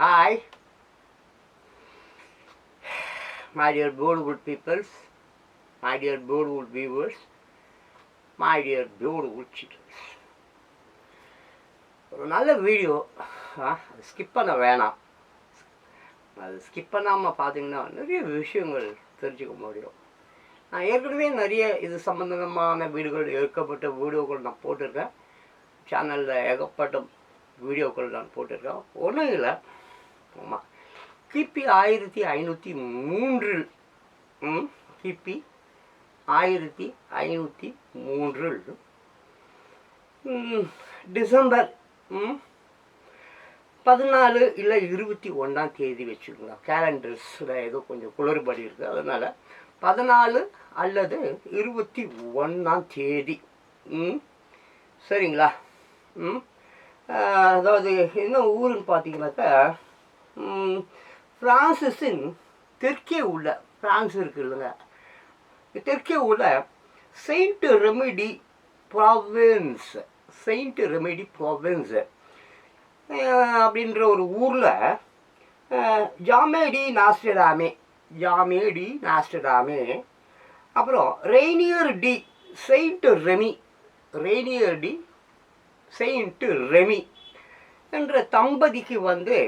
Hi, my dear beautiful peoples, my dear beautiful viewers, my dear beautiful children. ஒரு நல்ல video skip பண்ண வேணாம். அது ஸ்கிப் பண்ணாமல் பார்த்தீங்கன்னா நிறைய விஷயங்கள் தெரிஞ்சுக்க முடியும். நான் ஏற்கனவே நிறைய இது சம்மந்தமான வீடுகள் எடுக்கப்பட்ட வீடியோக்கள் நான் போட்டிருக்கேன். சேனலில் ஏகப்பட்ட வீடியோக்கள் நான் போட்டிருக்கேன். ஒன்றும் இல்லை. ஆமாம் கிபி ஆயிரத்தி ஐநூற்றி மூன்றில் ம், கிபி ஆயிரத்தி ஐநூற்றி மூன்றில் டிசம்பர் ம், பதினாலு இல்லை இருபத்தி ஒன்றாம் தேதி வச்சுக்கோங்க. கேலண்டர்ஸில் ஏதோ கொஞ்சம் குளறுபடி இருக்குது அதனால் பதினாலு அல்லது இருபத்தி ஒன்றாம் தேதி ம் சரிங்களா? ம் அதாவது என்ன ஊருன்னு பார்த்தீங்கன்னாக்கா பிரான்சிஸின் தெற்கே உள்ள பிரான்ஸ் இருக்கு இல்லைங்க. தெற்கே உள்ள Saint Remy Provence Saint Remy Provence. அப்படின்ற ஒரு ஊரில் ஜாமேடி நாஸ்டடாமே ஜாமேடி நாஸ்டடாமே அப்புறம் Reynier de Saint Remy Reynier de Saint Remy என்ற தம்பதிக்கு வந்து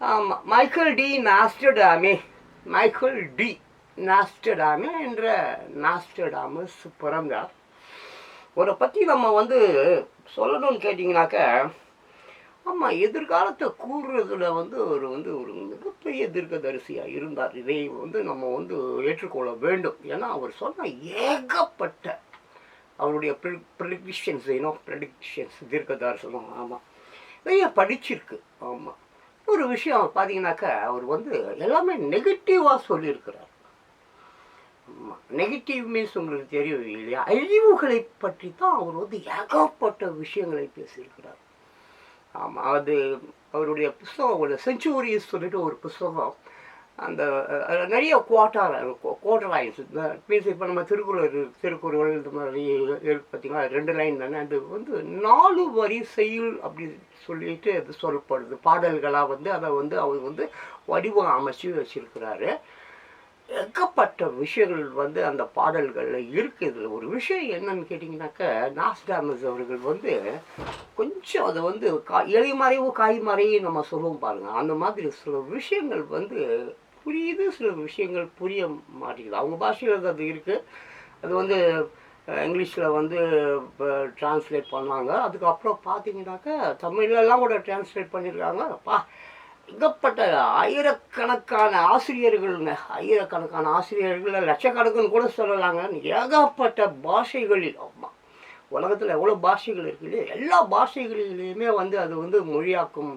ஆமாம் Michel de Nostredame Michel de Nostredame என்ற நாஸ்டடாமஸ் பிறந்தார். அவரை பற்றி நம்ம வந்து சொல்லணும்னு கேட்டிங்கனாக்க ஆமாம் எதிர்காலத்தை கூறுறதுல வந்து அவர் வந்து ஒரு மிகப்பெரிய தீர்க்கதரிசியாக இருந்தார். இதை வந்து நம்ம வந்து ஏற்றுக்கொள்ள வேண்டும். ஏன்னா அவர் சொன்ன ஏகப்பட்ட அவருடைய ப்ரிடிக்ஷன்ஸ் ஏனோ ப்ரிடிக்ஷன்ஸ் தீர்க்கதரிசனம் ஆமாம் நிறைய படிச்சிருக்கு. ஆமாம் ஒரு விஷயம் பார்த்தீங்கன்னாக்கா அவர் வந்து எல்லாமே நெகட்டிவாக சொல்லியிருக்கிறார். நெகட்டிவ் மீன்ஸ் உங்களுக்கு தெரியும் இல்லையா? அழிவுகளை பற்றி தான் அவர் வந்து ஏகப்பட்ட விஷயங்களை பேசியிருக்கிறார். ஆமாம் அது அவருடைய புஸ்தகம் ஒரு செஞ்சுரிஸ் சொல்லிட்டு ஒரு புஸ்தகம். அந்த நிறைய குவாட்டார் குவாட்டர் லைன்ஸ் மீன்ஸ் இப்போ நம்ம திருக்குறள் திருக்குறள் இந்த மாதிரி பார்த்தீங்கன்னா ரெண்டு லைன் தானே அது வந்து நாலு வரி செய்யுள் அப்படி சொல்லிட்டு அது சொல்லப்படுது. பாடல்களாக வந்து அதை வந்து அவர் வந்து வடிவம் அமைச்சு வச்சிருக்கிறாரு. ஏகப்பட்ட விஷயங்கள் வந்து அந்த பாடல்களில் இருக்குது ஒரு விஷயம் என்னன்னு கேட்டிங்கனாக்கா நாஸ்டாமஸ் அவர்கள் வந்து கொஞ்சம் அதை வந்து கா இலை காய்மறையும் காய் நம்ம சொல்லுவோம் பாருங்கள் அந்த மாதிரி சில விஷயங்கள் வந்து புரியுது சில விஷயங்கள் புரிய மாட்டேங்குது. அவங்க பாஷையில் அது இருக்குது அது வந்து இங்கிலீஷில் வந்து டிரான்ஸ்லேட் பண்ணாங்க அதுக்கப்புறம் பார்த்தீங்கன்னாக்கா தமிழ்லலாம் கூட டிரான்ஸ்லேட் பண்ணியிருக்காங்க அப்பா ஏகப்பட்ட ஆயிரக்கணக்கான ஆசிரியர்கள்ங்க ஆயிரக்கணக்கான ஆசிரியர்கள் லட்சக்கணக்குன்னு கூட சொல்லலாங்க. ஏகப்பட்ட பாஷைகளில் ஆமாம் உலகத்தில் எவ்வளோ பாஷைகள் இருக்குது எல்லா பாஷைகளிலையுமே வந்து அது வந்து மொழியாக்கும்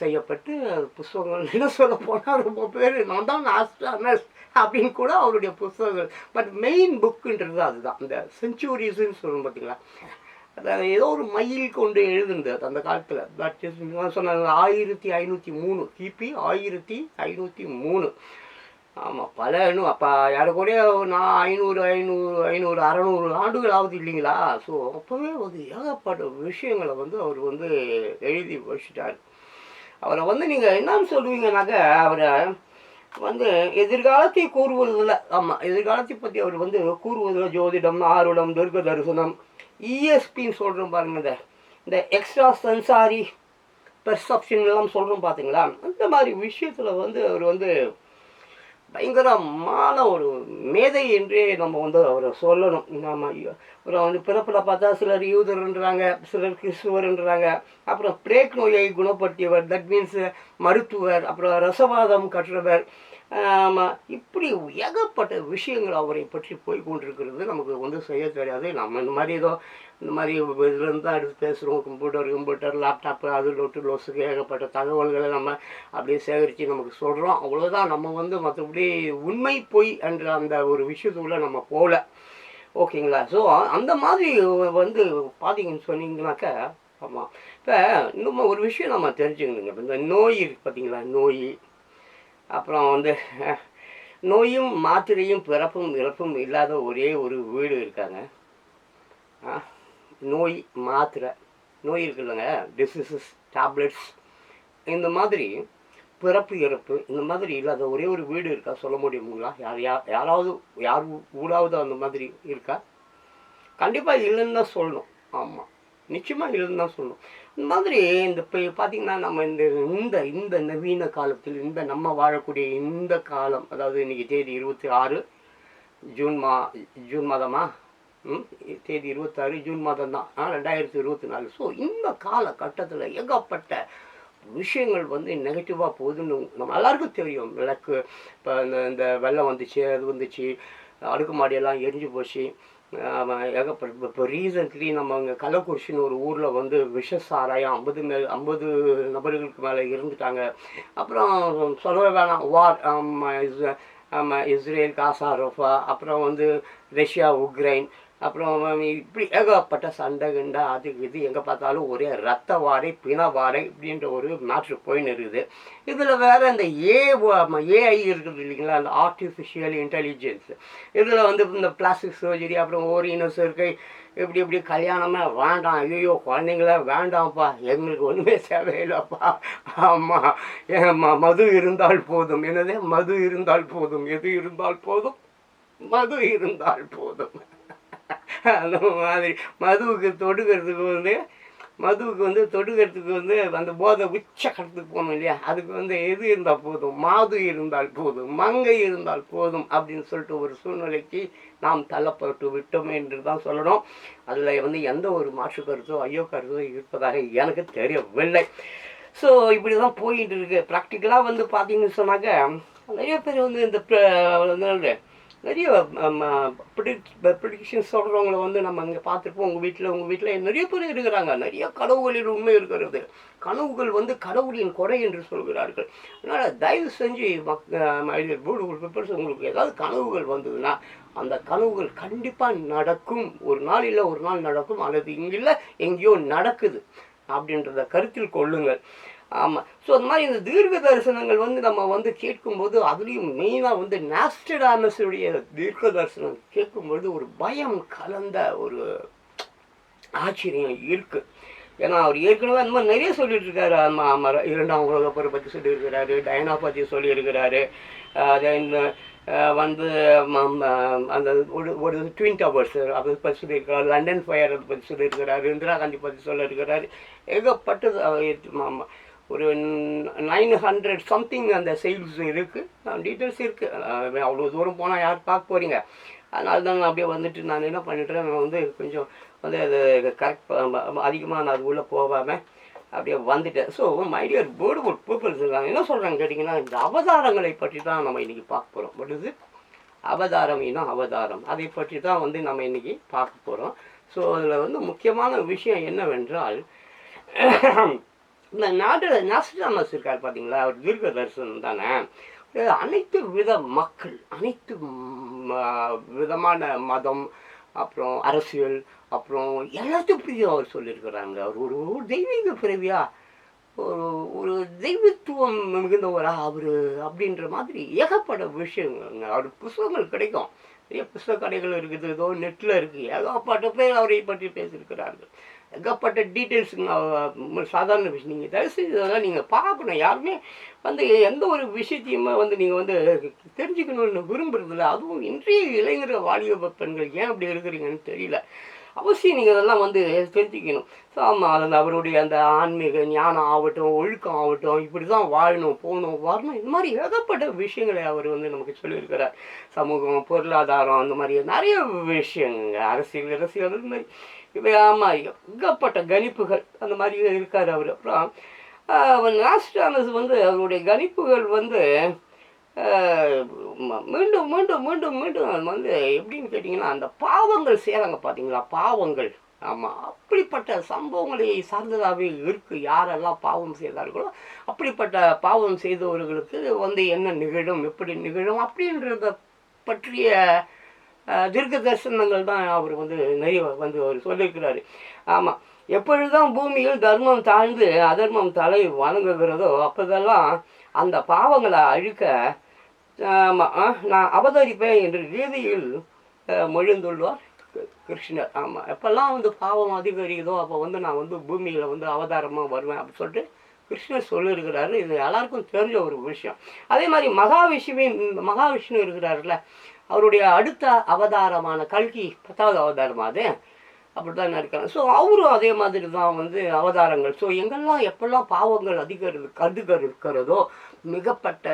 செய்யப்பட்டு புஸ்தகங்கள். என்ன சொல்ல போனால் ரொம்ப பேர் நான் தான் ஆஸ்ட்ரானஸ் அப்படின்னு கூட அவருடைய புஸ்தகங்கள். பட் மெயின் புக்குன்றது அதுதான். இந்த செஞ்சுரிஸ்ன்னு சொல்லணும் பார்த்தீங்களா அதாவது ஏதோ ஒரு மயில் கொண்டு எழுதுனது அந்த காலத்தில். பட் சொன்னாங்க ஆயிரத்தி ஐநூற்றி மூணு. கிபி ஆயிரத்தி ஐநூற்றி மூணு. ஆமாம் பல இன்னும். அப்போ யாருக்கூட நான் ஐநூறு ஐநூறு ஐநூறு அறநூறு ஆண்டுகள் ஆகுது இல்லைங்களா? ஸோ அப்போவே வந்து ஏகப்பட்ட விஷயங்களை வந்து அவர் வந்து எழுதி வச்சுட்டார். அவரை வந்து நீங்கள் என்னன்னு சொல்லுவீங்கனாக்க அவரை வந்து எதிர்காலத்தை கூறுவதில் ஆமாம் எதிர்காலத்தை பற்றி அவர் வந்து கூறுவதில் ஜோதிடம் ஆர்வலம் துர்க தரிசனம் இஎஸ்பின்னு சொல்கிறோம் பாருங்க. இந்த இந்த எக்ஸ்ட்ரா சென்சாரி பெர்செப்ஷன்லாம் சொல்கிறோம் பார்த்தீங்களா அந்த மாதிரி விஷயத்தில் வந்து அவர் வந்து பயங்கரமான ஒரு மேதை என்றே நம்ம வந்து அவரை சொல்லணும். நம்ம அப்புறம் வந்து பிறப்பில் பார்த்தா சிலர் யூதர்ன்றாங்க சிலர் கிறிஸ்துவர்ன்றாங்க அப்புறம் பிரேக் நோயை குணப்படுத்தியவர் தட் மீன்ஸ் மருத்துவர் அப்புறம் ரசவாதம் கற்றவர். இப்படி ஏகப்பட்ட விஷயங்கள் அவரை பற்றி போய் கொண்டிருக்கிறது நமக்கு வந்து செய்ய தெரியாது. நம்ம இந்த மாதிரி ஏதோ இந்த மாதிரி இதுலேருந்து தான் எடுத்து பேசுகிறோம் கம்ப்யூட்டர் கம்ப்யூட்டர் லேப்டாப்பு அது லொட்டு லோஸுக்கு ஏகப்பட்ட தகவல்களை நம்ம அப்படியே சேகரித்து நமக்கு சொல்கிறோம் அவ்வளோதான் நம்ம வந்து மற்றபடி உண்மை பொய் என்ற அந்த ஒரு விஷயத்துக்குள்ளே நம்ம போகல. ஓகேங்களா? ஸோ அந்த மாதிரி வந்து பார்த்தீங்கன்னு சொன்னீங்கன்னாக்கா ஆமாம் இப்போ இன்னும் ஒரு விஷயம் நம்ம தெரிஞ்சுக்கணுங்க. இந்த நோய் இருக்குது பார்த்தீங்களா நோய். அப்புறம் வந்து நோயும் மாத்திரையும் பிறப்பும் இறப்பும் இல்லாத ஒரே ஒரு வீடு இருக்காங்க. நோய் மாத்திரை நோய் இருக்குல்லங்க டிசீசஸ் டேப்லெட்ஸ் இந்த மாதிரி பிறப்பு இறப்பு இந்த மாதிரி இல்லாத ஒரே ஒரு வீடு இருக்கா? சொல்ல முடியுங்களா? யார் யார் யாராவது யார் ஊடாவது அந்த மாதிரி இருக்கா? கண்டிப்பாக இல்லைன்னு தான் சொல்லணும். ஆமாம் நிச்சயமாக இல்லைன்னு தான் சொல்லணும். இந்த மாதிரி இந்த இப்போ பார்த்தீங்கன்னா நம்ம இந்த இந்த இந்த நவீன காலத்தில் இந்த நம்ம வாழக்கூடிய இந்த காலம் அதாவது இன்றைக்கி தேதி இருபத்தி ஆறு ஜூன் மா ஜூன் மாதமா? ம் தேதி இருபத்தாறு ஜூன் மாதம் தான் ரெண்டாயிரத்தி இருபத்தி நாலு. ஸோ இந்த காலகட்டத்தில் ஏகப்பட்ட விஷயங்கள் வந்து நெகட்டிவாக போகுதுன்னு நம்ம எல்லாருக்கும் தெரியும். விளக்கு இப்போ இந்த இந்த வெள்ளம் வந்துச்சு அது வந்துச்சு அடுக்குமாடியெல்லாம் எரிஞ்சு போச்சு. ஏகப்பட்ட இப்போ ரீசன்ட்லி நம்ம அங்கே கள்ளக்குறிச்சின்னு ஒரு ஊரில் வந்து விஷ சாராயம் ஐம்பது மேல் ஐம்பது நபர்களுக்கு மேலே இருந்துட்டாங்க. அப்புறம் சொல்லவே வேணாம் வார் ஆமாம் இஸ்ரேல் காசா ரஃபா அப்புறம் வந்து ரஷ்யா உக்ரைன் அப்புறம் இப்படி ஏகப்பட்ட சண்டை கிண்டை அது இது எங்கே பார்த்தாலும் ஒரே ரத்த வாடை பிண வாடை இப்படின்ற ஒரு மேட்ரு போயின்னு இருக்குது. இதில் வேறு இந்த ஏ ஏஐ இருக்குது இல்லைங்களா? அந்த ஆர்டிஃபிஷியல் இன்டெலிஜென்ஸ் இதில் வந்து இந்த பிளாஸ்டிக் சர்ஜரி அப்புறம் ஓரின சேர்க்கை இப்படி இப்படி கல்யாணமே வேண்டாம். ஐயோ குழந்தைங்கள வேண்டாம்ப்பா. எங்களுக்கு ஒன்றுமே தேவையில்லைப்பா. ஆமாம் ஏம்மா மது இருந்தால் போதும். என்னதே? மது இருந்தால் போதும். எது இருந்தால் போதும்? மது இருந்தால் போதும். அந்த மாதிரி மதுவுக்கு தொடுக்கிறதுக்கு வந்து மதுவுக்கு வந்து தொடுக்கிறதுக்கு வந்து அந்த போதை உச்ச கடத்துக்கு போகணும் இல்லையா? அதுக்கு வந்து எது இருந்தால் போதும்? மாது இருந்தால் போதும் மங்கை இருந்தால் போதும் அப்படின்னு சொல்லிட்டு ஒரு சூழ்நிலைக்கு நாம் தள்ளப்பட்டு விட்டோம் என்று தான் சொல்லணும். அதில் வந்து எந்த ஒரு மாற்று கருத்தோ ஐயோ கருத்தோ இருப்பதாக எனக்கு தெரியவில்லை. ஸோ இப்படி தான் போயிட்டு இருக்கு. ப்ராக்டிக்கலாக வந்து பார்த்தீங்கன்னு சொன்னாக்க நிறைய பேர் வந்து இந்த நிறைய ப்ரிடிக்ஷன் சொல்கிறவங்கள வந்து நம்ம அங்கே பார்த்துருப்போம். உங்கள் வீட்டில் உங்கள் வீட்டில் நிறைய பேர் இருக்கிறாங்க. நிறைய கனவுகளில் உண்மை இருக்கிறது. கனவுகள் வந்து கடவுளின் கொடை என்று சொல்கிறார்கள். அதனால் தயவு செஞ்சு மக் போர்டு பேப்பர்ஸ் உங்களுக்கு ஏதாவது கனவுகள் வந்ததுன்னா அந்த கனவுகள் கண்டிப்பாக நடக்கும். ஒரு நாள் இல்லை ஒரு நாள் நடக்கும். அல்லது இங்கே இல்லை எங்கேயோ நடக்குது. அப்படின்றத கருத்தில் கொள்ளுங்கள். ஆமாம் ஸோ அந்த மாதிரி இந்த தீர்க்க தரிசனங்கள் வந்து நம்ம வந்து கேட்கும்போது அதுலேயும் மெயினாக வந்து நாஸ்டடாமஸுடைய தீர்க்க தரிசனம் கேட்கும்பொழுது ஒரு பயம் கலந்த ஒரு ஆச்சரியம் இருக்குது ஏன்னா அவர் ஏற்கனவே அந்த மாதிரி நிறைய சொல்லிட்டு இருக்காரு ஆமாம் இரண்டாம் உலக போரை பற்றி சொல்லியிருக்கிறாரு டயனா பற்றி சொல்லியிருக்கிறாரு. தென் வந்து அந்த ஒரு ஒரு ட்வின் டவர்ஸ் அதை பற்றி சொல்லியிருக்கிறார். லண்டன் ஃபயர் அதை பற்றி சொல்லியிருக்கிறாரு. இந்திரா காந்தி பற்றி சொல்லியிருக்கிறாரு. ஏகப்பட்டது ஆமாம் ஒரு நைன் ஹண்ட்ரட் சம்திங் அந்த சேல்ஸ் இருக்குது டீட்டெயில்ஸ் இருக்குது அவ்வளோ தூரம் போனால் யார் பார்க்க போகிறீங்க அதனால தான் நான் அப்படியே வந்துட்டு நான் என்ன பண்ணிட்டேன் நான் வந்து கொஞ்சம் வந்து அது கரெக்ட் அதிகமாக நான் அது உள்ளே போகாமல் அப்படியே வந்துட்டேன். So my dear bird board peoples இருக்காங்க என்ன சொல்கிறாங்க கேட்டிங்கன்னா இந்த அவதாரங்களை பற்றி தான் நம்ம இன்றைக்கி பார்க்க போகிறோம் பட் இது அவதாரம் இனம் அவதாரம். அதை பற்றி தான் வந்து நம்ம இன்றைக்கி பார்க்க போகிறோம் ஸோ அதில் வந்து முக்கியமான விஷயம் என்னவென்றால் இந்த நாட்டில் நாசிராமஸ் இருக்கார் பார்த்தீங்களா அவர் தீர்க்க தரிசனம் தானே? அனைத்து வித மக்கள் அனைத்து விதமான மதம் அப்புறம் அரசியல் அப்புறம் எல்லாத்தையும் பற்றி அவர் சொல்லியிருக்கிறாங்க. அவர் ஒரு ஒரு தெய்வீக பிறவியா? ஒரு ஒரு தெய்வத்துவம் மிகுந்தவரா அவர்? அப்படின்ற மாதிரி ஏகப்பட விஷயங்கள் அவர் புஸ்தகங்கள் கிடைக்கும். நிறைய புஸ்தக கடைகள் இருக்குது ஏதோ நெட்டில் இருக்குது ஏகப்பட்ட பேர் அவரை பற்றி பேசியிருக்கிறார்கள். ஏகப்பட்ட டீட்டெயில்ஸுங்க சாதாரண விஷயம். நீங்கள் தயவு செய்து இதெல்லாம் நீங்கள் பார்க்கணும். யாருமே வந்து எந்த ஒரு விஷயத்தையுமே வந்து நீங்கள் வந்து தெரிஞ்சுக்கணும்னு விரும்புறதில்ல. அதுவும் இன்றைய இளைஞர் வாலிப பெண்கள் ஏன் அப்படி இருக்கிறீங்கன்னு தெரியல. அவசியம் நீங்கள் இதெல்லாம் வந்து தெரிஞ்சுக்கணும். ஸோ ஆமாம் அதில் அவருடைய அந்த ஆன்மீக ஞானம் ஆகட்டும் ஒழுக்கம் ஆகட்டும் இப்படி தான் வாழணும் போகணும் வரணும். இந்த மாதிரி ஏகப்பட்ட விஷயங்களை அவர் வந்து நமக்கு சொல்லியிருக்கிறார். சமூகம் பொருளாதாரம் அந்த மாதிரி நிறைய விஷயங்க அரசியல் அரசியல் அந்த மாதிரி. ஆமாம் ஏகப்பட்ட கணிப்புகள்? அந்த மாதிரி இருக்கார் அவர். அப்புறம் நாஸ்டானஸ் வந்து அவருடைய கணிப்புகள் வந்து மீண்டும் மீண்டும் மீண்டும் மீண்டும் அது வந்து எப்படின்னு கேட்டிங்கன்னா அந்த பாவங்கள் செய்கிறாங்க பார்த்தீங்களா பாவங்கள். ஆமாம் அப்படிப்பட்ட சம்பவங்களை சார்ந்ததாகவே இருக்குது யாரெல்லாம் பாவம் செய்தார்களோ அப்படிப்பட்ட பாவம் செய்தவர்களுக்கு வந்து என்ன நிகழும் எப்படி நிகழும் அப்படின்றத பற்றிய தீர்க்க தரிசனங்கள் தான் அவர் வந்து நிறைய வந்து அவர் சொல்லியிருக்கிறாரு. ஆமாம் எப்பொழுதுதான் பூமியில் தர்மம் தாழ்ந்து அதர்மம் தலை வணங்குகிறதோ அப்போதெல்லாம் அந்த பாவங்களை அழிக்க ஆமாம் நான் அவதரிப்பேன் என்று ரீதியில் மொழிந்துள்ளார் கிருஷ்ணர். ஆமாம் எப்போல்லாம் வந்து பாவம் அதிகரிக்குதோ அப்போ வந்து நான் வந்து பூமியில் வந்து அவதாரமாக வருவேன் அப்படின்னு சொல்லிட்டு கிருஷ்ணர் சொல்லியிருக்கிறாரு. இது எல்லாருக்கும் தெரிஞ்ச ஒரு விஷயம். அதே மாதிரி மகாவிஷ்ணுவின் மகாவிஷ்ணு இருக்கிறாருல்ல அவருடைய அடுத்த அவதாரமான கல்கி பத்தாவது அவதாரம் அது. அப்படி தான் இருக்காங்க. ஸோ அவரும் அதே மாதிரி தான் வந்து அவதாரங்கள். ஸோ எங்கெல்லாம் எப்பெல்லாம் பாவங்கள் அதிகரி அதிகரிக்கிறதோ மிகப்பட்ட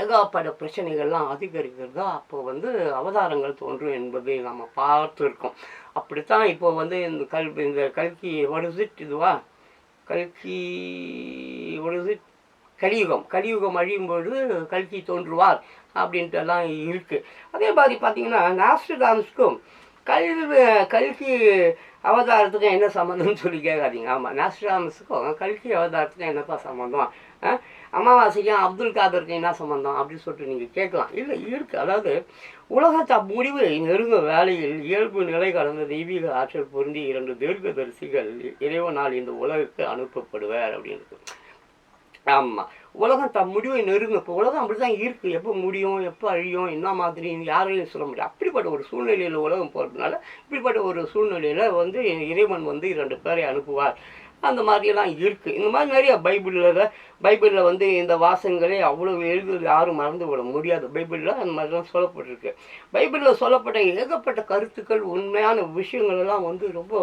ஏகாப்பட்ட பிரச்சனைகள்லாம் அதிகரிக்கிறதோ அப்போ வந்து அவதாரங்கள் தோன்றும் என்பதை நம்ம பார்த்துருக்கோம். அப்படித்தான் இப்போ வந்து இந்த கல் இந்த கல்கி வடுசிட் இதுவா? கல்கி வடுசிட் கலியுகம். கலியுகம் அழியும் பொழுது கல்கி தோன்றுவார். அப்படின்ட்டு எல்லாம் இருக்குது அதே மாதிரி பார்த்தீங்கன்னா நாஸ்ட்ராம்ஸ்க்கும் கல் கல்கி அவதாரத்துக்கும் என்ன சம்மந்தம்னு சொல்லி கேட்காதீங்க. ஆமாம் நாஸ்ட்ராம்ஸுக்கும் கல்கி அவதாரத்துக்கும் என்னப்பா சம்மந்தம் ஆ? அமாவாசைக்கும் அப்துல் காதருக்கும் என்ன சம்மந்தம் அப்படின்னு சொல்லிட்டு நீங்கள் கேட்கலாம். இல்லை இருக்குது அதாவது உலகத்த முடிவு நெருங்க வேலையில் இயல்பு நிலை கலந்த தெய்வீக ஆற்றல் பொருந்தி இரண்டு தீர்க்கதரிசிகள் இறைவனால் இந்த உலகுக்கு அனுப்பப்படுவார் அப்படின்னு ஆமாம் உலகம் தம் முடிவை நெருங்க இப்போ உலகம் அப்படி தான் இருக்குது எப்போ முடியும் எப்போ அழியும் என்ன மாதிரி யாரையும் சொல்ல முடியும் அப்படிப்பட்ட ஒரு சூழ்நிலையில் உலகம் போகிறதுனால இப்படிப்பட்ட ஒரு சூழ்நிலையில் வந்து இறைவன் வந்து இரண்டு பேரை அனுப்புவார். அந்த மாதிரியெல்லாம் இருக்குது இந்த மாதிரி நிறைய பைபிளில் பைபிளில் வந்து இந்த வாசகங்களே அவ்வளோ எழுதுறது யாரும் மறந்து விட முடியாது. பைபிளில் அந்த மாதிரிலாம் சொல்லப்பட்டிருக்கு. பைபிளில் சொல்லப்பட்ட ஏகப்பட்ட கருத்துக்கள் உண்மையான விஷயங்கள் எல்லாம் வந்து ரொம்ப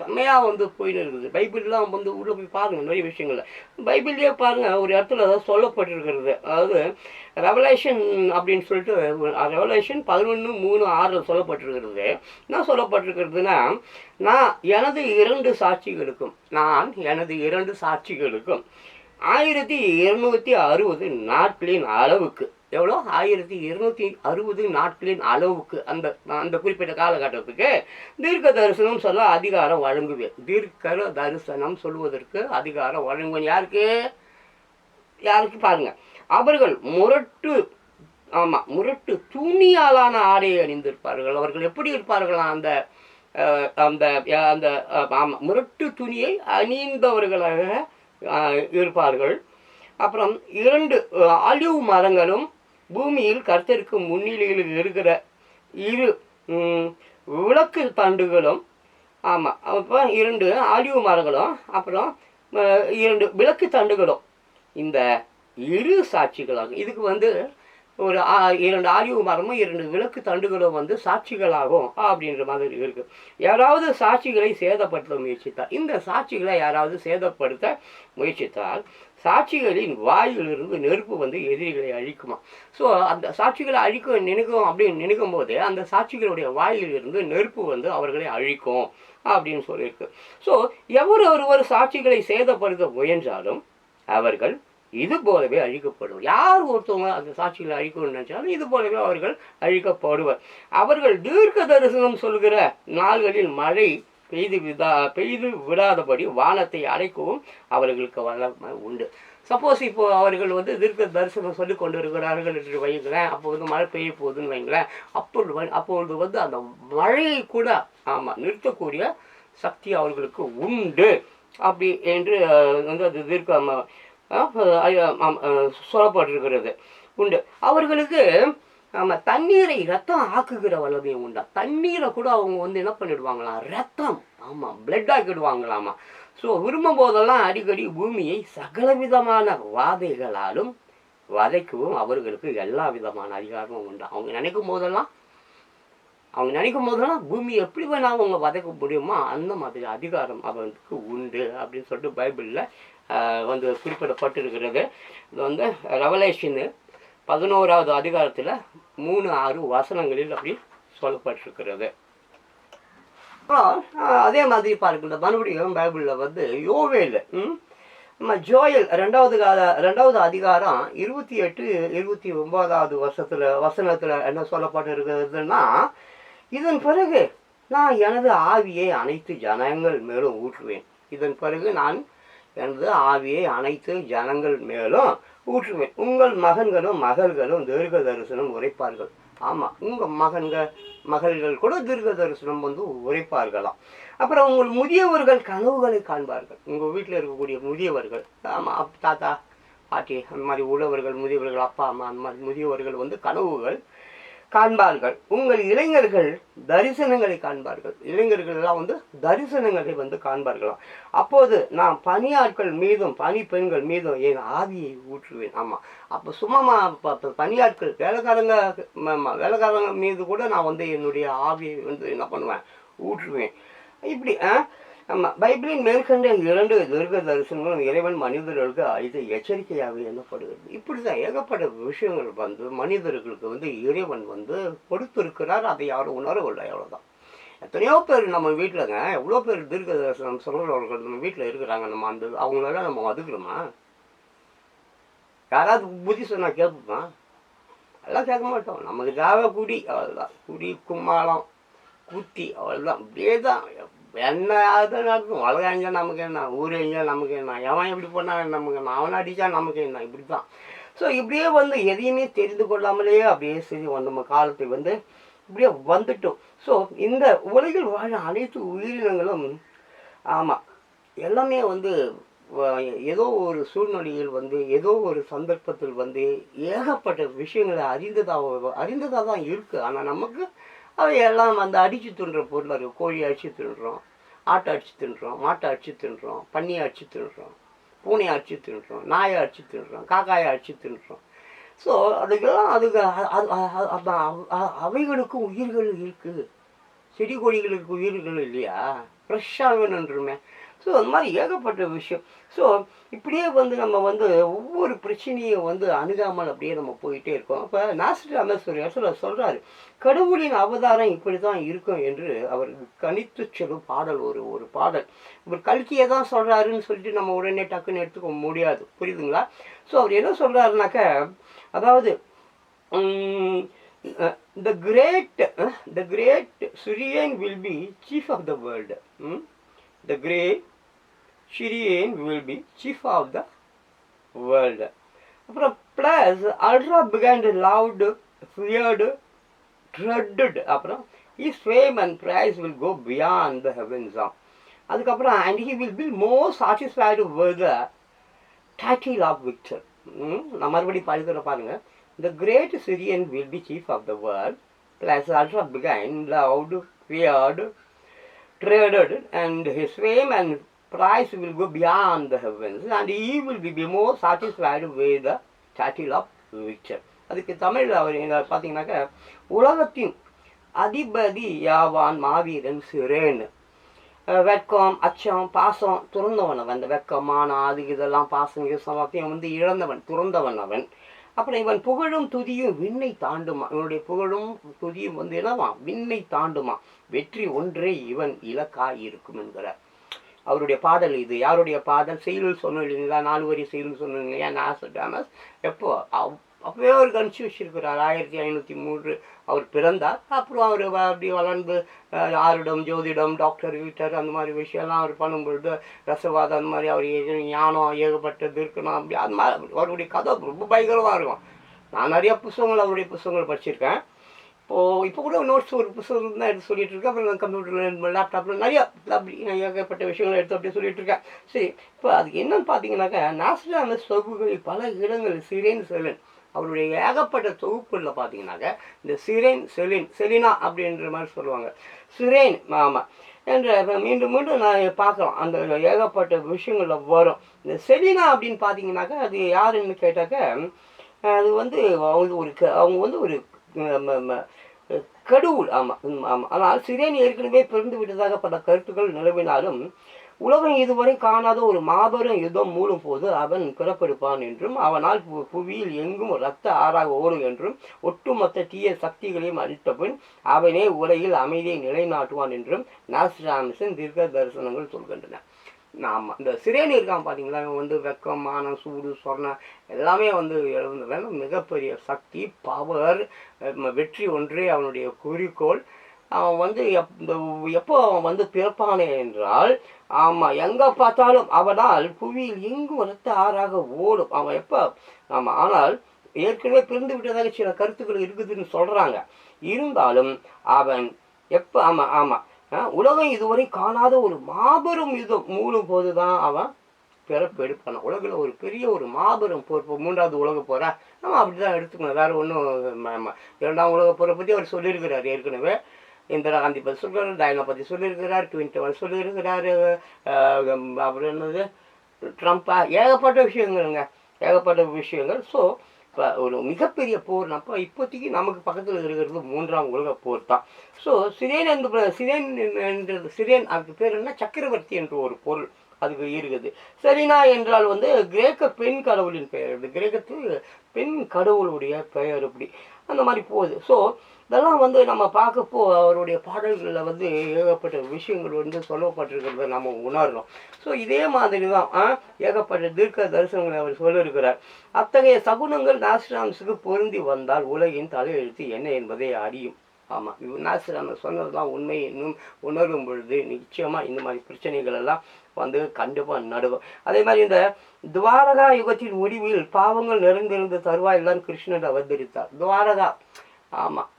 செம்மையாக வந்து போயின்னு இருக்குது. பைபிள்லாம் வந்து உள்ளே போய் பாருங்கள் நிறைய விஷயங்கள் பைபிள்லேயே பாருங்கள் ஒரு இடத்துல அதாவது சொல்லப்பட்டிருக்கிறது. அதாவது ரெவலேஷன் அப்படின்னு சொல்லிட்டு ரெவலேஷன் பதினொன்று மூணு ஆறில் சொல்லப்பட்டிருக்கிறது. என்ன சொல்லப்பட்டிருக்கிறதுனா நான் எனது இரண்டு சாட்சிகளுக்கும் நான் எனது இரண்டு சாட்சிகளுக்கும் ஆயிரத்தி இருநூற்றி அறுபது நாட்களின் அளவுக்கு எவ்வளோ? ஆயிரத்தி இருநூத்தி அறுபது நாட்களின் அளவுக்கு அந்த அந்த குறிப்பிட்ட காலகட்டத்துக்கு தீர்க்க தரிசனம் சொல்ல அதிகாரம் வழங்குவேன். தீர்க்க தரிசனம் சொல்வதற்கு அதிகாரம் வழங்குவேன். யாருக்கு? யாருக்கு பாருங்க. அவர்கள் முரட்டு ஆமாம் முரட்டு துணியாலான ஆடையை அணிந்திருப்பார்கள். அவர்கள் எப்படி இருப்பார்களாம் அந்த அந்த அந்த ஆமாம் முரட்டு துணியை அணிந்தவர்களாக இருப்பார்கள். அப்புறம் இரண்டு அழிவு ஆலிவ் மரங்களும் பூமியில் கர்த்தருக்கு முன்னிலையில் இருக்கிற இரு விளக்கு தண்டுகளும் ஆமாம் அப்போ இரண்டு ஆலிவ் மரங்களும் அப்புறம் இரண்டு விளக்கு தண்டுகளும். இந்த இரு சாட்சிகளாகும் இதுக்கு வந்து ஒரு இரண்டு ஆலிவ் மரமும் இரண்டு விளக்கு தண்டுகளும் வந்து சாட்சிகளாகும் அப்படின்ற மாதிரி இருக்கு. யாராவது சாட்சிகளை சேதப்படுத்த முயற்சித்தால் இந்த சாட்சிகளை யாராவது சேதப்படுத்த முயற்சித்தால் சாட்சிகளின் வாயிலிருந்து நெருப்பு வந்து எதிரிகளை அழிக்குமா? ஸோ அந்த சாட்சிகளை அழிக்க நினைக்கும் அப்படின்னு நினைக்கும் போது அந்த சாட்சிகளுடைய வாயிலிருந்து நெருப்பு வந்து அவர்களை அழிக்கும் அப்படின்னு சொல்லியிருக்கு. ஸோ எவர் ஒருவர் சாட்சிகளை சேதப்படுத்த முயன்றாலும் அவர்கள் இது போலவே அழிக்கப்படும். யார் ஒருத்தவங்க அந்த சாட்சிகளை அழிக்கணும்னு நினைச்சாலும் இது போலவே அவர்கள் அழிக்கப்படுவர். அவர்கள் தீர்க்க தரிசனம் சொல்கிற நாள்களில் மழை பெய்து விதா பெய்து விடாதபடி வானத்தை அடைக்கவும் அவர்களுக்கு வல்லமை உண்டு. சப்போஸ் இப்போ அவர்கள் வந்து தீர்க்க தரிசனம் சொல்லி கொண்டு இருக்கிறார்கள் என்று வைங்களேன் அப்போ வந்து மழை பெய்ய போகுதுன்னு வைங்களேன் அப்பொழுது அப்பொழுது வந்து அந்த மழையை கூட ஆமாம் நிறுத்தக்கூடிய சக்தி அவர்களுக்கு உண்டு. அப்படி என்று வந்து அது தீர்க்க சொல்லப்பட்டிருக்கிறது. உண்டு. அவர்களுக்கு நம்ம தண்ணீரை ரத்தம் ஆக்குகிற வல்லமை உண்டா? தண்ணீரை கூட அவங்க வந்து என்ன பண்ணிடுவாங்களாம்? ரத்தம். ஆமாம் பிளட் ஆக்கிடுவாங்களாமா? ஸோ விரும்பும் போதெல்லாம் அடிக்கடி பூமியை சகலவிதமான வாதைகளாலும் வதைக்கவும் அவர்களுக்கு எல்லா விதமான அதிகாரமும் உண்டு. அவங்க நினைக்கும் போதெல்லாம் அவங்க நினைக்கும் போதெல்லாம் பூமி எப்படி வேணாலும் அவங்க வதைக்க முடியுமோ அந்த மாதிரி அதிகாரம் அவனுக்கு உண்டு அப்படின்னு சொல்லிட்டு பைபிளில் வந்து குறிப்பிடப்பட்டிருக்கிறது இது வந்து ரெவலேஷனு பதினோராவது அதிகாரத்தில் மூணு ஆறு வசனங்களில் அப்படி சொல்லப்பட்டிருக்கிறது அப்புறம் அதே மாதிரி பாருங்க மறுபடியும் பைபிளில் வந்து யோவேல் ம்? நம்ம ஜோயல் ரெண்டாவது கால ரெண்டாவது அதிகாரம் இருபத்தி எட்டு இருபத்தி ஒன்பதாவது வருஷத்தில் வசனத்தில் என்ன சொல்லப்பட்டிருக்கிறதுன்னா இதன் பிறகு நான் எனது ஆவியை அனைத்து ஜனங்கள் மேலும் ஊற்றுவேன் இதன் பிறகு நான் எனது ஆவியை அனைத்து ஜனங்கள் மேலும் ஊற்றுவேன் உங்கள் மகன்களும் மகள்களும் தீர்க்க தரிசனம் உரைப்பார்கள். ஆமாம் உங்கள் மகன்கள் மகள்கள் கூட தீர்க்க தரிசனம் வந்து உரைப்பார்களாம். அப்புறம் உங்கள் முதியவர்கள் கனவுகளை காண்பார்கள். உங்கள் வீட்டில் இருக்கக்கூடிய முதியவர்கள் ஆமாம் தாத்தா பாட்டி அந்த மாதிரி உழவர்கள் முதியவர்கள் அப்பா அம்மா அந்த மாதிரி முதியவர்கள் வந்து கனவுகள் காண்பார்கள். உங்கள் இளைஞர்கள் தரிசனங்களை காண்பார்கள். இளைஞர்கள் எல்லாம் வந்து தரிசனங்களை வந்து காண்பார்களாம். அப்போது நான் பணியாட்கள் மீதும் பணி பெண்கள் மீதும் என் ஆவியை ஊற்றுவேன். ஆமாம் அப்போ சும்மா பணியாட்கள் வேலைக்காரங்க வேலைக்காரங்க மீது கூட நான் வந்து என்னுடைய ஆவியை வந்து என்ன பண்ணுவேன்? ஊற்றுவேன். இப்படி ஆ? ஆமாம் பைபிளின் மேற்கண்ட இரண்டு தீர்க்க தரிசனங்களும் இறைவன் மனிதர்களுக்கு அளித்த எச்சரிக்கையாக எண்ணப்படுகிறது. இப்படி தான் ஏகப்பட்ட விஷயங்கள் வந்து மனிதர்களுக்கு வந்து இறைவன் வந்து கொடுத்திருக்கிறார். அதை யாரும் உணரவில்லை அவ்வளோதான் எத்தனையோ பேர் நம்ம வீட்டிலங்க எவ்வளோ பேர் தீர்க்க தரிசனம் சொல்கிறவர்கள் நம்ம வீட்டில் இருக்கிறாங்க நம்ம அந்த அவங்களெல்லாம் நம்ம ஒதுக்குறோமா யாராவது புத்தி சொன்னால் கேட்போமா? எல்லாம் கேட்க மாட்டோம். நமக்கு தேவை குடி அவ்வளோதான் குடி கும்மாளம் குத்தி அவ்வளோதான் இப்படியே தான் என்ன அது நடக்கும் உலகம் நமக்கு என்ன? ஊர் எங்கே நமக்கு என்ன? எவன் எப்படி பண்ணால் நமக்கு என்ன? அவனை அடித்தா நமக்கு என்ன? இப்படி தான் ஸோ இப்படியே வந்து எதையுமே தெரிந்து கொள்ளாமலேயே அப்படியே சரி நம்ம காலத்தை வந்து இப்படியே வந்துட்டோம். ஸோ இந்த உலகில் வாழ அனைத்து உயிரினங்களும் ஆமாம் எல்லாமே வந்து ஏதோ ஒரு சூழ்நிலையில் வந்து ஏதோ ஒரு சந்தர்ப்பத்தில் வந்து ஏகப்பட்ட விஷயங்களை அறிந்ததாக அறிந்ததாக தான் இருக்குது ஆனால் நமக்கு அவை எல்லாம் அந்த அடித்து தின்ற பொருள் இருக்குது கோழி அடித்து தின்றோம் ஆட்டை அடித்து தின்றோம் மாட்டை அடித்து தின்றோம் பன்னியை அடித்து தின்றோம் பூனையை அடித்து தின்றோம் நாயை அடித்து தின்றோம் காக்காயை அடித்து தின்றோம். ஸோ அதுக்கெல்லாம் அதுக்கு அ- அ- அவைகளுக்கு உயிர்கள் இருக்குது. செடி கொடிகளுக்கு உயிர்கள் இல்லையா? ஃப்ரெஷ்ஷாக வேணுன்றமே ஸோ அந்த மாதிரி ஏகப்பட்ட விஷயம். ஸோ இப்படியே வந்து நம்ம வந்து ஒவ்வொரு பிரச்சனையும் வந்து அணுகாமல் அப்படியே நம்ம போயிட்டே இருக்கோம். அப்போ நாசிர் அமேஸ்வரி சொல்ல சொல்கிறாரு கடவுளின் அவதாரம் இப்படி தான் இருக்கும் என்று அவர் கணித்து சொல்லும் பாடல் ஒரு ஒரு பாடல். இவர் கல்கியை தான் சொல்கிறாருன்னு சொல்லிட்டு நம்ம உடனே டக்குன்னு எடுத்துக்க முடியாது. புரியுதுங்களா? ஸோ அவர் என்ன சொல்கிறாருனாக்க அதாவது the great the great Syrian will be chief of the world the great Syrian will be chief of the world அப்புறம் plus ultra beyond loved feared dreaded அப்புறம் his fame and praise will go beyond the heavens ஆம் அதுக்கப்புறம் and he will be more satisfied with the title of victor நான் மறுபடியும் படிக்கிற பாருங்க the great Syrian will be chief of the world plus ultra பிகைன் loved feared traded and his fame and price will go beyond the heavens and he will be be more satisfied with the title of victor அதுக்கு தமிழில் அவர் என்ன பார்த்தீங்கன்னாக்க உலகத்தின் அதிபதி யாவான் மாவீரன் சிறேன். வெட்கம் அச்சம் பாசம் துறந்தவன் அவன். அந்த வெக்கமான அது இதெல்லாம் பாசம் கீசம் எல்லாத்தையும் வந்து இழந்தவன் துறந்தவன் அவன். அப்புறம் இவன் புகழும் துதியும் விண்ணை தாண்டுமா? இவனுடைய புகழும் துதியும் வந்து என்னவா? விண்ணை தாண்டுமா? வெற்றி ஒன்றே இவன் இலக்காய் இருக்கும் என்கிறார். அவருடைய பாடல் இது. யாருடைய பாடல் செயல் சொன்னோம் இல்லைங்களா? நாலு வரி செயல் சொன்னோம் இல்லையா? நாசர் டாமஸ் எப்போ? அவ் அப்பவே அவர் கணிச்சு வச்சிருக்கிறார். ஆயிரத்தி ஐநூற்றி மூன்று அவர் பிறந்தார். அப்புறம் அவர் அப்படி வளர்ந்து அஹ், ஆருடம் ஜோதிடம் டாக்டர் வீட்டர் அந்த மாதிரி விஷயம்லாம் அவர் பண்ணும்பொழுது ரசவாதம் அந்த மாதிரி அவர் ஏ- ஞானம் ஏகப்பட்டது இருக்கணும் அப்படி. அது மாதிரி அவருடைய கதை ரொம்ப பயங்கரமாக இருக்கும். நான் நிறைய புஸ்தகங்கள் அவருடைய புஸ்தகங்கள் படிச்சிருக்கேன். இப்போது இப்போ கூட நோட்ஸ் ஒரு புத்தகம் தான் எடுத்து சொல்லிட்டு இருக்கேன் அப்புறம் கம்ப்யூட்டரில் லேப்டாப்பில் நிறைய அப்படி ஏகப்பட்ட விஷயங்களை எடுத்து அப்படியே சொல்லிட்டு இருக்கேன் சரி இப்போ அதுக்கு என்னன்னு பார்த்தீங்கன்னாக்கா நாஸ்டாமஸ் சொகுகளில் பல இடங்கள் சிறேன் செலன். அவருடைய ஏகப்பட்ட தொகுப்புகளில் பார்த்தீங்கன்னாக்க இந்த சிரேன் செலின் செலினா அப்படின்ற மாதிரி சொல்லுவாங்க. சிரேன் ஆமாம் என்ற மீண்டும் மீண்டும் நான் பார்க்கலாம். அந்த ஏகப்பட்ட விஷயங்களில் வரும். இந்த செலினா அப்படின்னு பார்த்தீங்கன்னாக்கா அது யாருன்னு கேட்டாக்க அது வந்து அவங்க ஒரு க- அவங்க வந்து ஒரு கடவுள் ஆமாம் ஆமாம் ஆனால் சிரேன் ஏற்கனவே பிறந்து விட்டதாக பல கருத்துக்கள் நிலவினாலும் உலகம் இதுவரை காணாத ஒரு மாபெரும் யுத்தம் மூடும் போது அவன் பிறப்பெடுப்பான் என்றும் அவனால் பு- புவியில் எங்கும் இரத்த ஆறாக ஓடும் என்றும் ஒட்டுமொத்த தீய சக்திகளையும் அழித்த பின் அவனே உலகில் அமைதியை நிலைநாட்டுவான் என்றும் நாஸ்டாமிசன் தீர்க்க தரிசனங்கள் சொல்கின்றன. நாம் இந்த சிரேனி இருக்கான் பார்த்தீங்களா இவன் வந்து வெக்கம் மானம் சூடு சொர்ணம் எல்லாமே வந்து எழுந்தவன் மிகப்பெரிய சக்தி பவர் வெற்றி ஒன்றே அவனுடைய குறிக்கோள். அவன் வந்து எப் இந்த எப்போ அவன் வந்து பிறப்பானே என்றால் ஆமாம் எங்கே பார்த்தாலும் அவனால் புவியில் எங்கும் ரத்த ஆறாக ஓடும். அவன் எப்போ ஆமாம் ஆனால் ஏற்கனவே பிறந்து விட்டதாக சில கருத்துக்கள் இருக்குதுன்னு சொல்கிறாங்க இருந்தாலும் அவன் எப்போ ஆமாம் ஆமாம் உலகம் இதுவரை காணாத ஒரு மாபெரும் யுத்தம் மூணும் போது தான் அவன் பிறப்பு எடுப்பான. உலகில் ஒரு பெரிய ஒரு மாபெரும் போர் இப்போ மூன்றாவது உலக போரா? நம்ம அப்படி தான் எடுத்துக்கணும். வேறு ஒன்றும் இரண்டாம் உலக போரை பற்றி அவர் சொல்லியிருக்கிறார். ஏற்கனவே இந்திரா காந்தி பற்றி சொல்கிறார் டயனா பற்றி சொல்லியிருக்கிறார் ட்வின்டவன் சொல்லியிருக்கிறார் அப்புறம் என்னது ட்ரம்ப்பா ஏகப்பட்ட விஷயங்கள்ங்க. ஏகப்பட்ட விஷயங்கள். ஸோ இப்போ ஒரு மிகப்பெரிய போர் அப்போ இப்போதைக்கு நமக்கு பக்கத்தில் இருக்கிறது மூன்றாம் உலக போர் தான். ஸோ சிரேன் என்று சிரேன் என்றது சிரேன் அதுக்கு பேர் என்ன? சக்கரவர்த்தி என்ற ஒரு பொருள் அதுக்கு இருக்குது. சரினா என்றால் வந்து கிரேக்க பெண் கடவுளின் பெயர். இது கிரேக்கத்தில் பெண் கடவுளுடைய பெயர் இப்படி. அந்த மாதிரி போகுது. ஸோ இதெல்லாம் வந்து நம்ம பார்க்கப்போ அவருடைய பாடல்களில் வந்து ஏகப்பட்ட விஷயங்கள் வந்து சொல்லப்பட்டிருக்கிறத நம்ம உணர்றோம். ஸோ இதே மாதிரி தான் ஆ, ஏகப்பட்ட தீர்க்க தரிசனங்களை அவர் சொல்லியிருக்கிறார். அத்தகைய சகுனங்கள் நாசிராம்ஸுக்கு பொருந்தி வந்தால் உலகின் தலையெழுத்து என்ன என்பதை அறியும். ஆமாம் நாசிராம சொன்னதெல்லாம் உண்மை இன்னும் உணரும் பொழுது நிச்சயமாக இந்த மாதிரி பிரச்சனைகள் எல்லாம் வந்து கண்டிப்பாக நடுவோம். அதே மாதிரி இந்த துவாரகா யுகத்தின் முடிவில் பாவங்கள் நிறைந்திருந்த தருவாயில் தான் கிருஷ்ணர் அவதரித்தார். துவாரகா ஆமாம்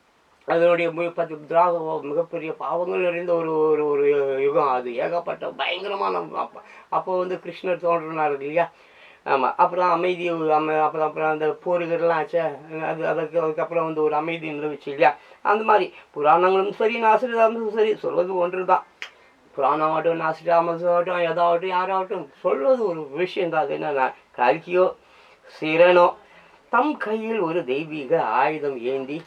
அதனுடைய பத்து திராக மிகப்பெரிய பாவங்கள் நிறைந்த ஒரு ஒரு ஒரு யுகம் அது. ஏகப்பட்ட பயங்கரமான அப்போ வந்து கிருஷ்ணர் தோன்றினார் இல்லையா? ஆமாம் அப்புறம் அமைதி அம அப்புறம் அப்புறம் அந்த போர்கள்லாம் ஆச்சே. அது அதுக்கு அதுக்கப்புறம் வந்து ஒரு அமைதி நிலவுச்சு இல்லையா? அந்த மாதிரி. புராணங்களும் சரி நாசிரிதாமசும் சரி சொல்வது ஒன்று தான் புராணமாகட்டும் நாசிரிதாமசாகட்டும் எதாகட்டும் யாராகட்டும் சொல்வது ஒரு விஷயம் தான் அது என்னன்னா கல்கியோ சிரனோ தம் கையில் ஒரு தெய்வீக ஆயுதம் ஏந்தி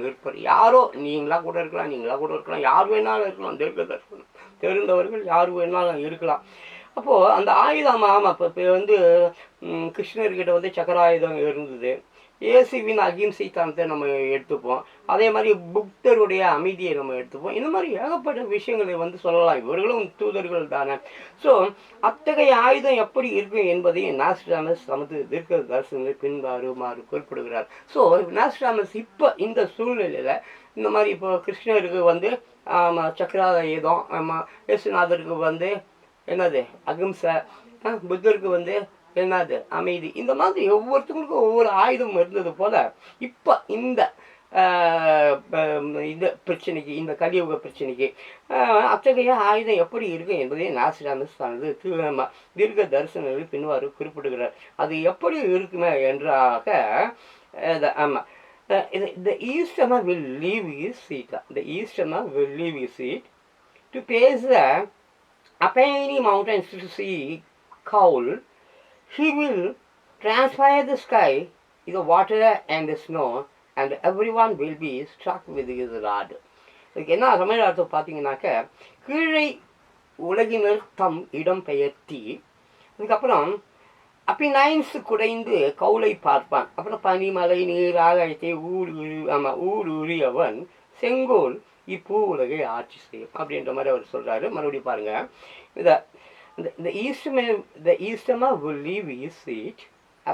நிற்பர். யாரோ நீங்களா கூட இருக்கலாம் நீங்களா கூட இருக்கலாம் யார் வேணாலும் இருக்கலாம் தீர்க்க தரிசனம் தெரிந்தவர்கள் யார் வேணாலும் இருக்கலாம். அப்போது அந்த ஆயுதம் ஆமாம். இப்போ இப்போ வந்து கிருஷ்ணர்கிட்ட வந்து சக்கராயுதம் இருந்தது. இயேசுவின் அகிம்சை தனத்தை நம்ம எடுத்துப்போம். அதே மாதிரி புத்தருடைய அமைதியை நம்ம எடுத்துப்போம். இந்த மாதிரி ஏகப்பட்ட விஷயங்களை வந்து சொல்லலாம். இவர்களும் தூதர்கள் தானே. ஸோ அத்தகைய ஆயுதம் எப்படி இருக்கும் என்பதை நாஸ்டாமஸ் தமது தீர்க்க தரிசனங்களை பின்வாறுமாறு குறிப்பிடுகிறார். ஸோ நாஸ்டாமஸ் இப்போ இந்த சூழ்நிலையில் இந்த மாதிரி இப்போ கிருஷ்ணருக்கு வந்து ஆமாம் சக்கராயுதம் ஆமாம் இயேசுநாதருக்கு வந்து என்னது அகிம்சை புத்தருக்கு வந்து என்னது அமைதி இந்த மாதிரி ஒவ்வொருத்தவங்களுக்கும் ஒவ்வொரு ஆயுதம் இருந்தது போல இப்போ இந்த இந்த பிரச்சனைக்கு இந்த கலியுக பிரச்சனைக்கு அத்தகைய ஆயுதம் எப்படி இருக்கும் என்பதை நாசிராமஸ் தனது தி- தீர்க்க தரிசனங்களில் பின்வாறு குறிப்பிடுகிறார் அது எப்படி இருக்குமே என்றாக ஆமாம் ஆமா Uh, the, the Easterner will leave his seat. The Easterner will leave his seat to pace the Apennine mountains to see cowl. He will transpire the sky, the water and the snow, and everyone will be struck with his rod. இதுக்கு என்ன தமிழ் அர்த்தம் பார்த்தீங்கன்னாக்க கீழே உலகினர் தம் இடம் பெயர்த்தி அதுக்கப்புறம் அப்பினைன்ஸ் குடைந்து கவுளை பார்ப்பான். அப்புறம் பனிமலை நீர் ஆகாயத்தை ஊர் ஆமாம் ஊர் உரியவன் செங்கோல் இப்பூ உலகை ஆட்சி செய்யும். அப்படின்ற மாதிரி அவர் சொல்கிறாரு மறுபடியும் பாருங்கள் இந்த the east may, the easterner will leave his seat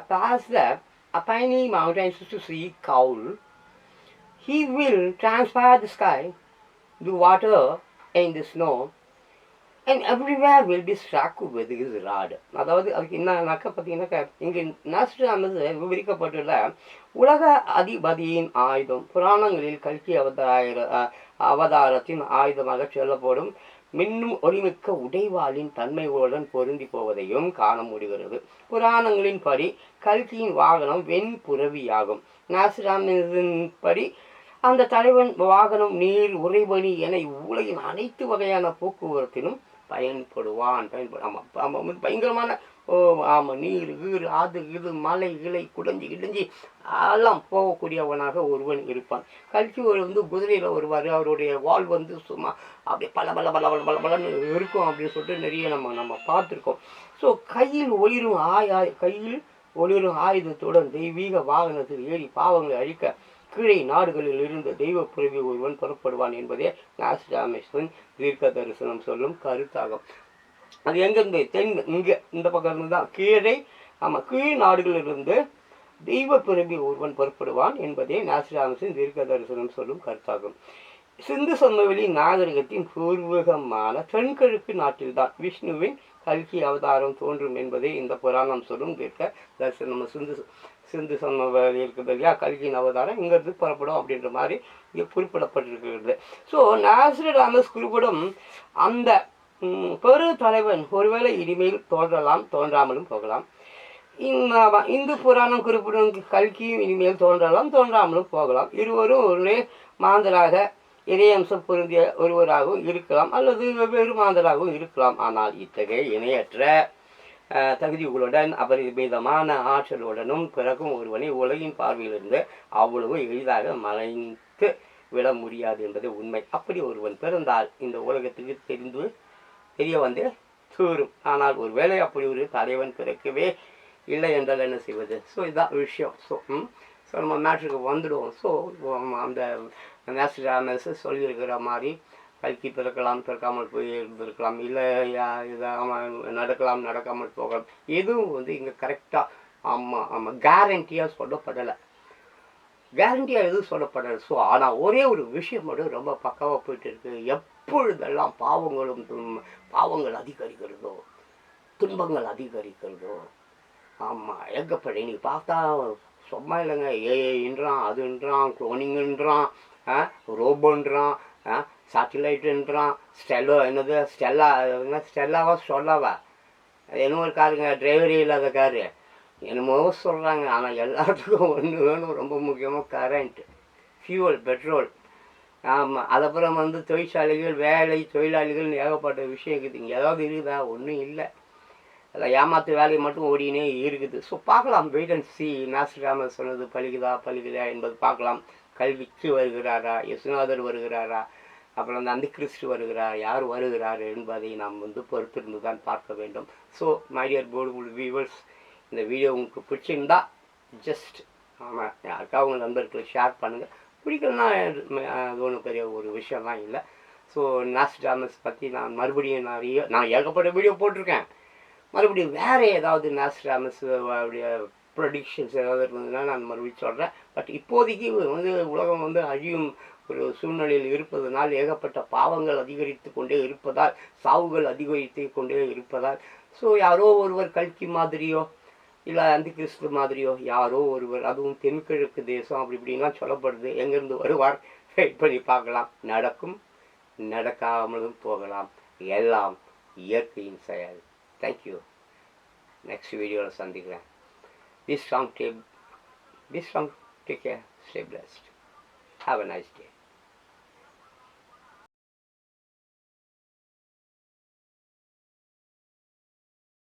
pass the Apennine mountains to see cowl he will transpire the sky the water and the snow and everywhere will be struck with his rod அதாவது அதுக்கு என்னன்னாக்கா பார்த்தீங்கன்னாக்கா இங்கே நாஸ்டானது விவரிக்கப்பட்டுள்ள உலக அதிபதியின் ஆயுதம் புராணங்களில் கல்கி அவதார அவதாரத்தின் ஆயுதமாக சொல்லப்படும் மின்னும் ஒளிமிக்க உடைவாளின் தன்மைகளுடன் பொருந்தி போவதையும் காண முடிகிறது. புராணங்களின் படி கல்கியின் வாகனம் வெண்புறவியாகும் நாசிராமின் படி அந்த தலைவன் வாகனம் நீர் உறைபனி என உலகின் அனைத்து வகையான போக்குவரத்திலும் பயன்படுவான். பயன்படு ஆமாம் ஆமாம் பயங்கரமான ஓ ஆமாம் நீர் கீர் ஆது இது மலை இலை குடஞ்சி கிடஞ்சி எல்லாம் போகக்கூடியவனாக ஒருவன் இருப்பான். கல்கி ஒரு வந்து குதிரையில் வருவார். அவருடைய வால் வந்து சும்மா அப்படியே பல பல பல பல பல பலன்னு இருக்கும் அப்படின்னு சொல்லிட்டு நிறைய நம்ம நம்ம பார்த்துருக்கோம். ஸோ கையில் ஒளிரும் ஆயா கையில் ஒளிரும் ஆயுதத்துடன் தெய்வீக வாகனத்தில் ஏறி பாவங்களை அழிக்க கீழே நாடுகளில் இருந்து தெய்வ புரவி ஒருவன் புறப்படுவான் என்பதே நாஸ்டாமேஸ்வரன் தீர்க்க தரிசனம் சொல்லும் கருத்தாகும். அது எங்கேருந்து? தென் இங்கே இந்த பக்கம் இருந்து தான் கீழே ஆமாம் கீழ் நாடுகளிலிருந்து தெய்வ பிறவி ஒருவன் புறப்படுவான் என்பதே நாசிராமசின் தீர்க்க தரிசனம் சொல்லும் கருத்தாகும். சிந்து சமவெளி நாகரிகத்தின் பூர்வீகமான தென்கிழக்கு நாட்டில்தான். விஷ்ணுவின் கல்கி அவதாரம் தோன்றும் என்பதே இந்த புராணம் சொல்லும் கேட்க தரிசனம் நம்ம சிந்து சிந்து சமவெளி இருக்குது இல்லையா கல்கியின் அவதாரம் இங்கேருந்து புறப்படும் அப்படின்ற மாதிரி இங்கே குறிப்பிடப்பட்டிருக்கிறது. ஸோ நாசிராமஸ் குறிப்பிடும் அந்த பெரு தலைவன் ஒருவேளை இனிமேல் தோன்றலாம் தோன்றாமலும் போகலாம். இந்து புராணம் குறிப்பிடும் கல்கியும் இனிமேல் தோன்றலாம் தோன்றாமலும் போகலாம். இருவரும் ஒரே மாந்தராக இணையம்சம் பொருந்திய ஒருவராகவும் இருக்கலாம் அல்லது வெவ்வேறு மாந்தராகவும் இருக்கலாம். ஆனால் இத்தகைய இணையற்ற தகுதிகளுடன் அபரிமிதமான ஆற்றலுடனும் பிறகும் ஒருவனை உலகின் பார்வையிலிருந்து அவ்வளவு எளிதாக மறைந்து விட முடியாது என்பது உண்மை. அப்படி ஒருவன் பிறந்தால் இந்த உலகத்துக்கு தெரிந்து தெரிய வந்து தூரும் ஆனால் ஒருவேளை அப்படி ஒரு தலைவன் பிறக்கவே இல்லை என்றால் என்ன செய்வது? ஸோ இதுதான் விஷயம். ஸோ ஸோ நம்ம மேட்ருக்கு வந்துடுவோம். ஸோ அந்த நேச்சுரல்னஸ் சொல்லியிருக்கிற மாதிரி கல்கி பிறக்கலாம் பிறக்காமல் போய் இருந்திருக்கலாம் இல்லை இதாக நடக்கலாம் நடக்காமல் போகலாம். எதுவும் வந்து இங்கே கரெக்டாக ஆமாம் ஆமாம் கேரண்டியாக சொல்லப்படலை. கேரண்டியாக எதுவும் சொல்லப்படலை. ஸோ ஆனால் ஒரே ஒரு விஷயம் மட்டும் ரொம்ப பக்காவாக போயிட்டு இருக்குது எப்பொழுதெல்லாம் பாவங்களும் பாவங்கள் அதிகரிக்கிறதோ துன்பங்கள் அதிகரிக்கிறதோ ஆமாம் ஏகப்பட நீ பார்த்தா சும்மா இல்லைங்க ஏஐன்றான் அதுன்றான் குளோனிங்ன்றான் ரோபோன்றான் சேட்டிலைட்டுன்றான் ஸ்டெல்லோ என்னது ஸ்டெல்லா என்ன ஸ்டெல்லாவா சொல்லாவா? என்னமோ ஒரு காருங்க டிரைவரே இல்லாத காரு. என்னமோ சொல்கிறாங்க ஆனால் எல்லாத்துக்கும் ஒன்று வேணும் ரொம்ப முக்கியமாக கரண்ட் ஃபியூவல் பெட்ரோல் ஆமாம் அதுக்கப்புறம் வந்து தொழிற்சாலைகள் வேலை தொழிலாளிகள்னு ஏகப்பட்ட விஷயம் இருக்குது. இங்கே ஏதாவது இருக்குதா? ஒன்றும் இல்லை. அதில் ஏமாத்து வேலையை மட்டும் ஓடினே இருக்குது. ஸோ பார்க்கலாம். வெயிட் அண்ட் சி நாசிராமர் சொன்னது பலிக்குதா? பலிக்குதா என்பது பார்க்கலாம். கல்விக்கு வருகிறாரா? யசுநாதர் வருகிறாரா? அப்புறம் அந்த அந்த கிறிஸ்து வருகிறார். யார் வருகிறார் என்பதை நாம் வந்து பொறுத்திருந்து தான் பார்க்க வேண்டும். So my dear board viewers இந்த வீடியோ உங்களுக்கு பிடிச்சிருந்தா ஜஸ்ட் ஆமாம் யாருக்கா உங்கள் நண்பர்களுக்கு ஷேர் பண்ணுங்கள் பிடிக்கலனா அது ஒன்றும் பெரிய ஒரு விஷயம்லாம் இல்லை. ஸோ நாஸ்டாமஸ் பற்றி நான் மறுபடியும் நிறைய நான் ஏகப்பட்ட வீடியோ போட்டிருக்கேன். மறுபடியும் வேறு ஏதாவது நாஸ்டாமஸ் உடைய ப்ரொடிக்ஷன்ஸ் ஏதாவது இருந்ததுன்னா நான் மறுபடியும் சொல்கிறேன் பட் இப்போதைக்கு வந்து உலகம் வந்து அழியும் ஒரு சூழ்நிலையில் இருப்பதனால் ஏகப்பட்ட பாவங்கள் அதிகரித்து கொண்டே இருப்பதால் சாவுகள் அதிகரித்து கொண்டே இருப்பதால் ஸோ யாரோ ஒருவர் கல்கி மாதிரியோ இல்லை அந்த கிறிஸ்து மாதிரியோ யாரோ ஒருவர் அதுவும் தென்கிழக்கு தேசம் அப்படி இப்படின்லாம் சொல்லப்படுது எங்கேருந்து வருவார்? வெயிட் பண்ணி பார்க்கலாம். நடக்கும் நடக்காமலும் போகலாம். எல்லாம் இயற்கையின் செயல். தேங்க்யூ நெக்ஸ்ட் வீடியோவில் சந்திக்கிறேன். Be strong, take, be strong, take care, stay blessed. Have a nice day.